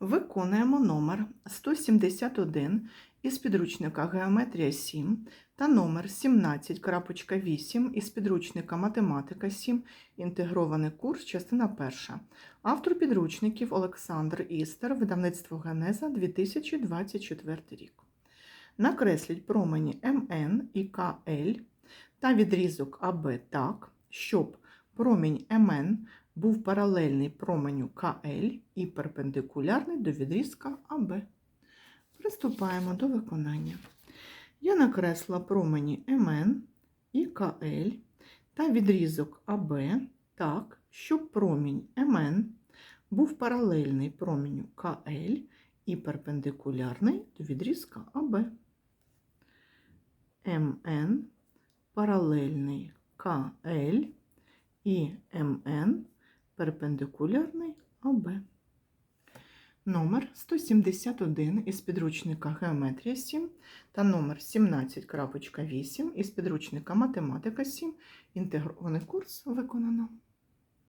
Виконуємо номер 171 із підручника Геометрія 7 та номер 17.8 із підручника Математика 7. Інтегрований курс, частина 1. Автор підручників Олександр Істер, видавництво Генеза 2024 рік. Накресліть промені МН і КЛ та відрізок АБ так, щоб промінь МН був паралельний променю КЛ і перпендикулярний до відрізка АБ. Приступаємо до виконання. Я накресла промені МН і КЛ та відрізок АБ так, щоб промінь МН був паралельний променю КЛ і перпендикулярний до відрізка АБ. МН паралельний КЛ і МН перпендикулярний АБ. Номер 171 із підручника Геометрія 7 та номер 17.8 із підручника Математика 7. Інтегрований курс виконано.